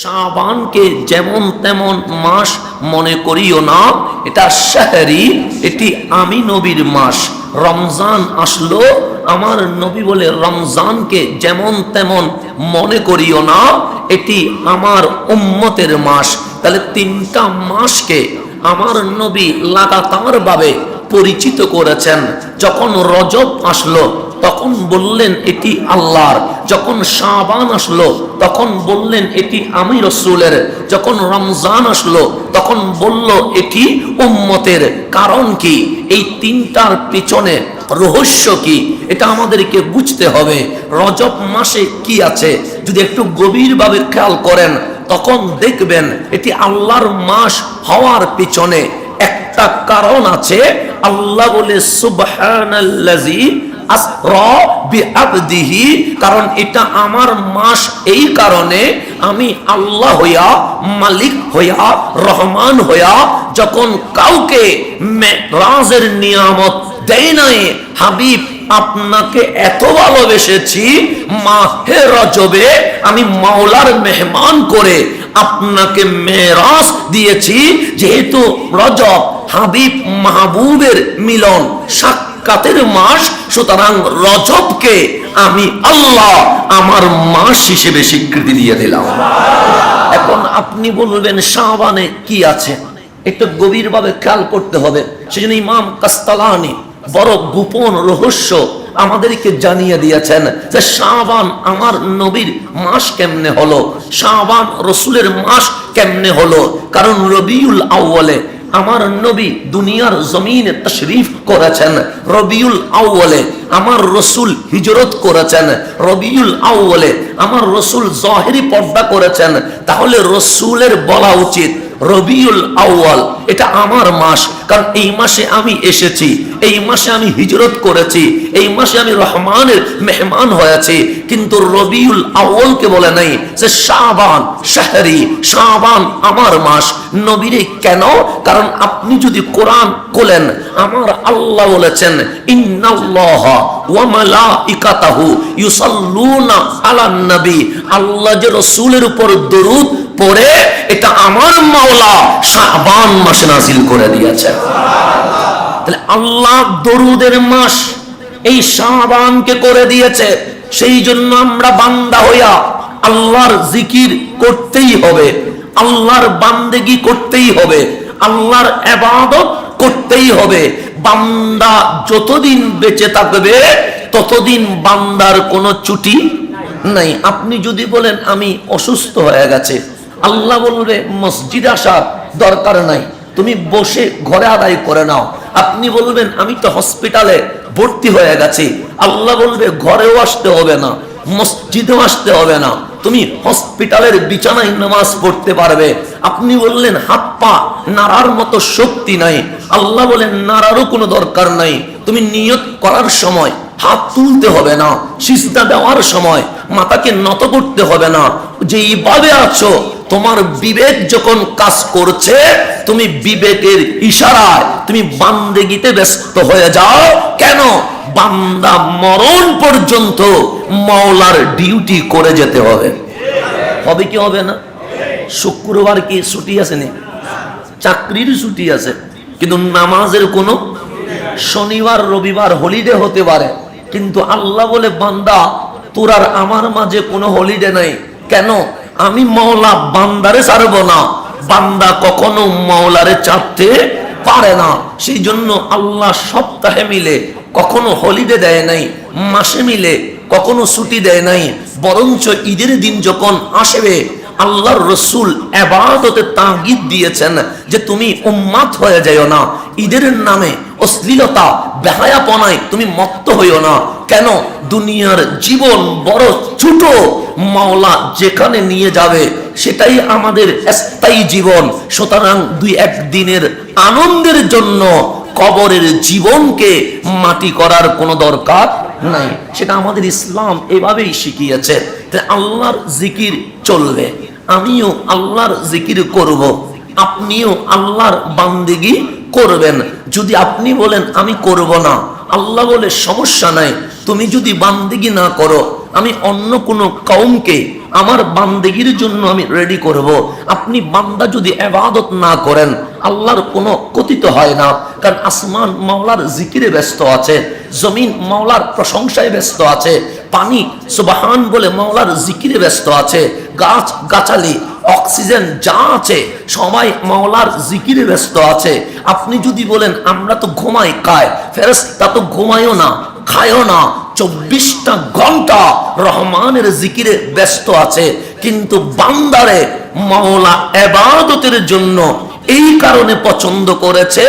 শাবানকে যেমন তেমন মাস মনে করিও না, এটা শাহরি, এটি আমি নবীর মাস। রমজান আসলো, আমার নবী বলে রমজানকে যেমন তেমন মনে করিও না, এটি আমার উম্মতের মাস। তাহলে তিনটা মাসকে আমার নবী লাগাতার ভাবে পরিচিত করেছেন। যখন রজব আসলো, তখন বললেন, এটি আল্লাহর। যখন শাবান আসলো, তখন বললেন, এটি আমি রসুলের। যখন রমজান আসলো, তখন বলল, এটি উম্মতের। কারণ কি? এই তিনটার পিছনে রহস্য কি? এটা আমাদেরকে বুঝতে হবে। রজব মাসে কি আছে? যদি একটু গভীরভাবে খেয়াল করেন, তখন দেখবেন এটি আল্লাহর মাস হওয়ার পিছনে একটা কারণ আছে। আল্লাহ বলে সুবহানাল্লাজি কারণ এটা আমার মাস এই কারণে আমি আল্লাহ হইয়া, মালিক হইয়া, রহমান হইয়া যখন কাউকে রাজের নিয়ামত দেয় নাই, হাবিব আপনাকে এত ভালোবেসেছি, মাহে রজবে আমি মাওলার মেহমান করে আপনাকে মেরাজ দিয়েছি, যেহেতু রজব, হাবিব মাহবুবের মিলন সাক্ষাতের মাস, সুতরাং রজবকে আমি আল্লাহ আমার মাস হিসেবে স্বীকৃতি দিয়ে দিলাম। এখন আপনি বলবেন শাহবানে কি আছে? একটু গভীরভাবে খেয়াল করতে হবে। সেজন্য ইমাম কাস্তালানি বড় গোপন রহস্য আমাদেরকে জানিয়ে দিয়েছেন যে শাহবান আমার নবীর মাস কেমনে হলো? শাহবান রসুলের মাস কেমনে হলো? কারণ রবিউল আউ্বলে আমার নবী দুনিয়ার জমিনে তশরিফ করেছেন, রবিউল আউ্বলে আমার রসুল হিজরত করেছেন, রবিউল আউ্বলে আমার রসুল জহেরি পর্দা করেছেন, তাহলে রসুলের বলা উচিত রবিউল আউ্বাল এটা আমার মাস। কারণ এই মাসে আমি এসেছি, এই মাসে আমি হিজরত করেছি, এই মাসে আমি রহমানের মেহমান হয়েছি। কিন্তু রবিউল আউয়ালকে বলে নাই যে, শাবান শাহরি, শাবান আমার মাস। নবীরে কেন? কারণ আপনি যদি কোরআন কোলেন আমার আল্লাহ বলেছেন, ইন্নাল্লাহ ওয়া মালাইকাতাহু ইউসাল্লুনা আলান নবী। আল্লাহ যে রাসূলের উপর দরুদ পড়ে, এটা আমার মাওলা শাবান মাসে নাজিল করে দিয়েছে তাহলে আল্লাহ দরুদের মাস এই শাবানকে করে দিয়েছে। সেই জন্য আমরা বান্দা হইয়া আল্লাহর জিকির করতেই হবে। আল্লাহর বান্দেগি করতেই হবে। আল্লাহর এবাদত করতেই হবে। বান্দা যতদিন বেঁচে থাকবে, ততদিন বান্দার কোনো ছুটি নাই। আপনি যদি বলেন, আমি অসুস্থ হয়ে গেছে। আল্লাহ বলবে, মসজিদ আসার দরকার নাই। তুমি বসে ঘরে আদায় করে নাও। আপনি বলবেন, আমি তো হসপিটালে ভর্তি হয়ে গেছি। আল্লাহ বলবে, ঘরেও আসতে হবে না, মসজিদেও আসতে হবে না। তুমি হসপিটালের বিছানায় নামাজ পড়তে পারবে। আপনি বললেন, হাত পা নাড়ার মতো শক্তি নাই। আল্লাহ বলেন, নাড়ারও কোনো দরকার নাই। তুমি নিয়ত করার সময় হাত তুলতে হবে না, সিজদা দেওয়ার সময় মাথাকে নত করতে হবে না। যে এইভাবে আছো তোমার বিবেক যখন কাজ করছে, তুমি বিবেকের ইশারায় তুমি বান্দেগিতে ব্যস্ত হয়ে যাও। কেন? বান্দা মরণ পর্যন্ত মাওলার ডিউটি করে যেতে হবে। হবে কি হবে না? শুক্রবার কি ছুটি আছে নি? চাকরির ছুটি আছে। কিন্তু নামাজের কোনো শনিবার, রবিবার হলিডে হতে পারে। কিন্তু আল্লাহ বলে, বান্দা, তোর আর আমার মাঝে কোনো হলিডে নাই। কেন? আমি মাওলা বান্দারে ছাড়বো না। বান্দা কখনো মাওলারে চাপতে পারে না। সেই জন্য আল্লাহ সপ্তাহে মিলে, কখনো হলিডে দেয় নাই, মাসে মিলে, কখনো ছুটি দেয় নাই, বরঞ্চ ঈদের দিন যখন আসবে, আল্লাহর রসুল এবাদতে তাগিদ দিয়েছেন যে তুমি উম্মাত হয়ে যাইও না। ঈদের নামে অশ্লীলতা, বেহায়াপনায় তুমি মত্ত হইও না। কেন দুনিয়ার জীবন বড় ছোট? মাওলা যেখানে নিয়ে যাবে, সেটাই আমাদের স্থায়ী জীবন। সুতরাং দুই একদিনের আনন্দের জন্য কবরের জীবনকে মাটি করার কোনো দরকার নাই। সেটা আমাদের ইসলাম এভাবেই শিখিয়েছে আল্লাহর জিকির চলবে। আমিও আল্লাহর জিকির করব। আপনিও আল্লাহর বান্দিগি করবেন। যদি আপনি বলেন, আমি করব না, আল্লাহ বলে, সমস্যা নাই। তুমি যদি বান্দিগি না করো, আমি অন্য কোনো কৌমকে আমার বান্দেগির জন্য আমি রেডি করব। আপনি বান্দা যদি এবাদত না করেন, আল্লাহর কোনো কথিত হয় না। কারণ আসমান মাওলার জিকিরে ব্যস্ত আছে, জমিন মাওলার প্রশংসায় ব্যস্ত আছে, পানি সুবাহান বলে মাওলার জিকিরে ব্যস্ত আছে, গাছ গাছালি, অক্সিজেন যা আছে, সবাই মাওলার জিকিরে ব্যস্ত আছে। আপনি যদি বলেন, আমরা তো ঘুমাই খায় ফেরেস্তা তো ঘুমায়ও না। খায়ও না। চব্বিশটা ঘণ্টা রহমানের জিকিরে ব্যস্ত আছে। কিন্তু বান্দারে মাওলা এবাদতের জন্য এই কারণে পছন্দ করেছে।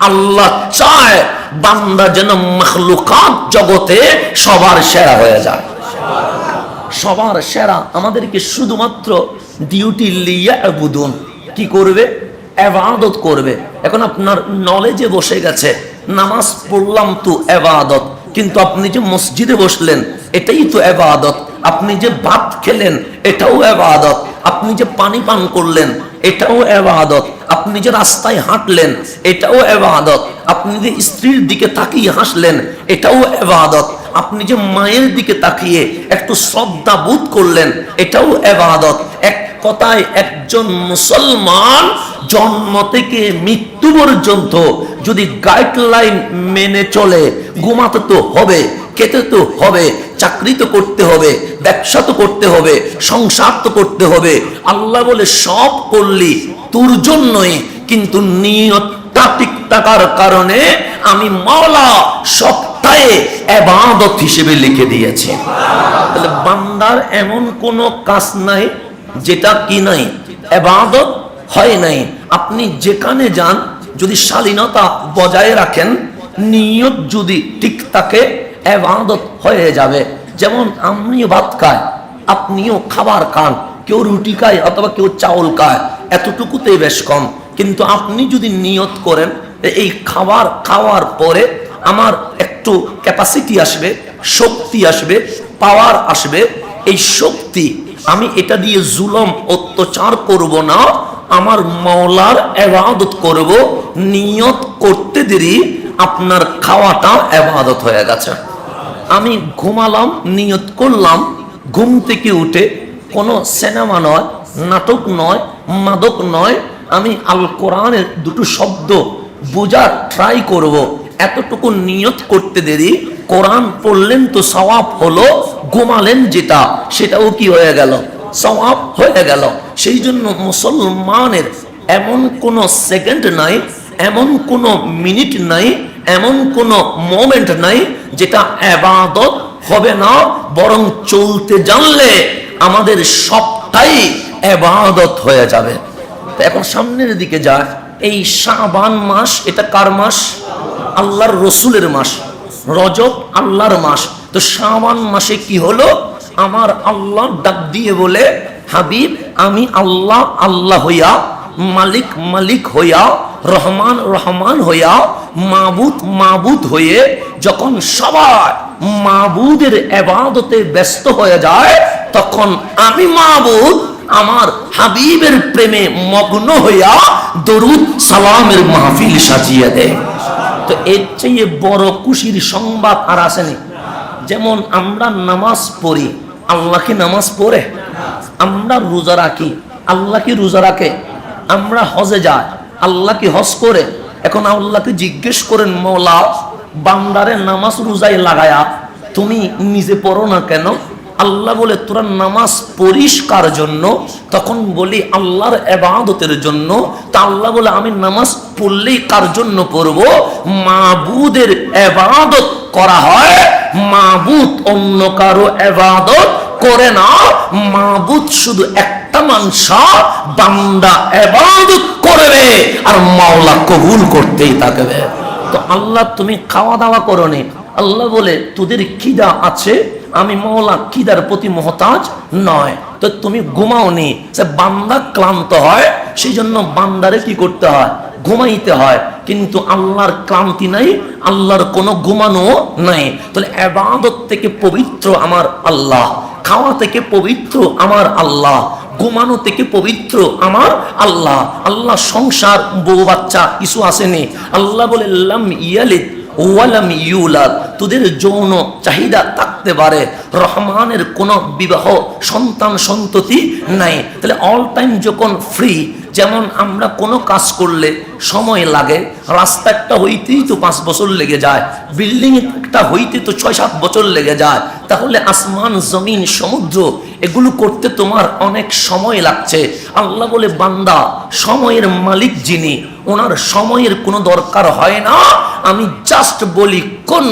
আল্লাহ চায় বান্দা যেন মখলুকাত জগতে সবার সেরা হয়ে যায়। সবার সেরা আমাদেরকে শুধুমাত্র ডিউটি লিয়া বুদুন কি করবে? এবাদত করবে। এখন আপনার নলেজে বসে গেছে। নামাজ পড়লাম তো এবাদত। কিন্তু আপনি যে মসজিদে বসলেন, এটাই তো এবাদত। আপনি যে ভাত খেলেন, এটাও এবাদত। আপনি যে পানি পান করলেন, এটাও এবাদত। আপনি যে রাস্তায় হাঁটলেন, এটাও এবাদত। আপনি যে স্ত্রীর দিকে তাকিয়ে হাসলেন, এটাও এবাদত। আপনি যে মায়ের দিকে তাকিয়ে একটু শ্রদ্ধা বোধ করলেন, এটাও এবাদত। এক কথায় একজন মুসলমান জন্ম থেকে মৃত্যু পর্যন্ত যদি গাইডলাইন মেনে চলে, ঘুমাতে তো হবে, খেতে তো হবে, চাকরি তো করতে হবে, ব্যবসা তো করতে হবে, সংসার তো করতে হবে, আল্লাহ বলে সব করলি তোর জন্যই, কিন্তু নিয়তটা ঠিক থাকার কারণে আমি মাওলা সপ্তাহে এবাদত হিসেবে লিখে দিয়েছি। তাহলে বান্দার এমন কোনো কাজ নাই যেটা কি নাই? এবাদত হয় নাই। আপনি যেখানে যান, যদি শালীনতা বজায় রাখেন, নিয়ত যদি ঠিক থাকে, এবাদত হয়ে যাবে। যেমন আমিও ভাত খায় আপনিও খাবার খান, কেউ রুটি খায় অথবা কেউ চাউল খায় এতটুকুতে বেশ কম। কিন্তু আপনি যদি নিয়ত করেন এই খাবার খাওয়ার পরে আমার একটু ক্যাপাসিটি আসবে, শক্তি আসবে পাওয়ার আসবে, এই শক্তি আমি এটা দিয়ে জুলম, অত্যাচার করব না, আমার মাওলার এবাদত করব, নিয়ত করতে দেরি, আপনার খাওয়াটা এবাদত হয়ে গেছে। আমি ঘুমালাম, নিয়ত করলাম, ঘুম থেকে উঠে কোনো সিনেমা নয়, নাটক নয়, মাদক নয়, আমি আল কোরআনের দুটো শব্দ বোঝার ট্রাই করব, এতটুকু নিয়ত করতে দেরি কোরআন পড়লেন তো সওয়াব হলো, ঘুমালেন যেটা, সেটাও কি হয়ে গেল? সওয়াব হয়ে গেল। সেই জন্য মুসলমানের এমন কোন সেকেন্ড নাই, এমন কোন মিনিট নাই, এমন কোন মোমেন্ট নাই যেটা এবাদত হবে না, বরং চলতে জানলে আমাদের সবটাই এবাদত হয়ে যাবে। এখন সামনের দিকে যায়, এই শাবান মাস, এটা কার মাস? আল্লাহর রসুলের মাস। রজব আল্লাহর মাস। তো শাবান মাসে কি হলো? আমার আল্লাহ ডাক দিয়ে বলে, হাবিব, আমি আল্লাহ আল্লাহ হইয়া, মালিক মালিক হইয়া, রহমান রহমান হইয়া, মাবুদ মাবুদ হয়ে যখন সবাই মাবুদের এবাদতে ব্যস্ত হয়ে যায়, তখন আমি মাবুদ, আমার হাবিবের প্রেমে মগ্ন হইয়া দরুদ, সালামের মাহফিল সাজিয়ে দেয়। তো এর চেয়ে বড় খুশির সংবাদ আর আসেনি। যেমন আমরা নামাজ পড়ি, আল্লাহ কি নামাজ পড়ে? আমরা রোজা রাখি, আল্লাহ কি রোজা রাখে? আমরা হজে যাই, আল্লাহ কি হজ করে? এখন আল্লাহকে জিজ্ঞেস করেন, মৌলা, বান্দারে নামাজ রোজায় লাগায়া তুমি নিজে পড়ো না কেন? আল্লাহ বলে, তোরা নামাজ পরিষ্কার জন্য? তখন বলি, আল্লাহর এবাদতের জন্য। তা আল্লাহ বলে, আমি নামাজ পড়লেই কার জন্য পড়ব? মাবুদের এবাদত করা হয়, মাবুদ অন্য কারও এবাদত করে না। মাবুদ শুধু একটা মানসা, বান্দা এবাদত করবে আর মাওলা কবুল করতেই থাকবে। তো আল্লাহ, তুমি খাওয়া দাওয়া করো আল্লাহ বলে, তোদের খিদা আছে? আমি মৌলা খিদার প্রতি মহতাজ নয়। তো তুমি ঘুমাও নি বান্দা ক্লান্ত হয় সেই জন্য বান্দারে কি করতে হয়? ঘুমাইতে হয়। কিন্তু আল্লাহর ক্লান্তি নাই, আল্লাহর কোনো ঘুমানো নাই। তাহলে এবাদত থেকে পবিত্র আমার আল্লাহ, খাওয়া থেকে পবিত্র আমার আল্লাহ, ঘুমানো থেকে পবিত্র আমার আল্লাহ। আল্লাহ সংসার, বউ বাচ্চা, কিছু আসেনি। আল্লাহ বলে ইয়ালিদ ওয়ালাম ইউলাদ তোদের যৌন চাহিদা থাকতে থাকতে পারে। রহমানের কোনো বিবাহ সন্তান সন্ততি নাই। তাহলে অল টাইম যখন ফ্রি যেমন আমরা কোনো কাজ করলে সময় লাগে, রাস্তা একটা হইতেই তো পাঁচ বছর লেগে যায় বিল্ডিং একটা হইতে তো ছয় সাত বছর লেগে যায়, তাহলে আসমান, জমিন, সমুদ্র, এগুলো করতে তোমার অনেক সময় লাগছে। আল্লাহ বলে, বান্দা, সময়ের মালিক যিনি, ওনার সময়ের কোনো দরকার হয় না। আমি জাস্ট বলি, কোন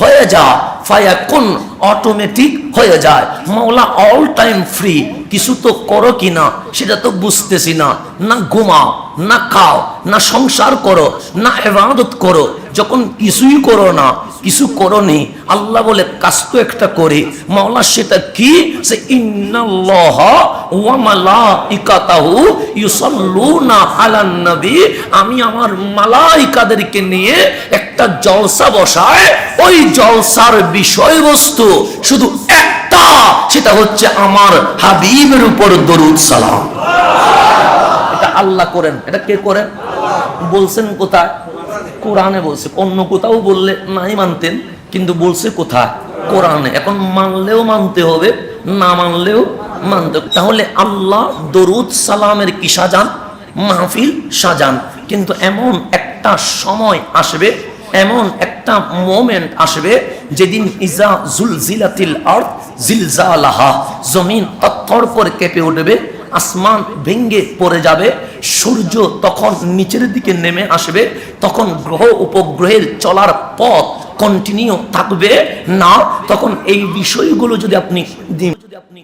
হয়ে যা ফায়া কোন অটোমেটিক হয়ে যায়। মাওলা অল টাইম ফ্রি কিছু তো করো কি না, সেটা তো বুঝতেছি না। না ঘুমাও, না খাও, না সংসার করো, না এবাদত করো। যখন কিছুই করো না কিছু করো নি আল্লাহ বলে, কাজ তো একটা করে। মাওলা সেটা কি? সে, ইন্নাল্লাহ ওয়া মালাইকাতাহু ইউসাল্লুনা আলান নবী। আমি আমার মালাইকাদেরকে নিয়ে একটা জলসা বসায়। ওই জলসার বিষয়বস্তু শুধু একটা, সেটা হচ্ছে আমার হাবিবের উপর দরুদ সালাম। এটা আল্লাহ করেন। এটা কে করেন? বলছেন কোথায়? কোরআনে বলছে, অন্য কোথাও বললে নাই মানতেন, কিন্তু বলছে কোথায়? কোরআনে। এখন মানলেও মানতে হবে, না মানলেও মানতে। তাহলে আল্লাহ দরুদ, সালামের কি সাজান? মাহফিল সাজান। কিন্তু এমন একটা সময় আসবে, এমন একটা মোমেন্ট আসবে, যেদিন ইজা জুলজিলাতিল আর্থ জিলজালাহা, জমিন পাথর করে কেঁপে উঠবে আসমান ভেঙ্গে পড়ে যাবে, সূর্য তখন নিচের দিকে নেমে আসবে, তখন গ্রহ উপগ্রহের চলার পথ কন্টিনিউ থাকবে। না, তখন এই বিষয়গুলো যদি আপনি যদি আপনি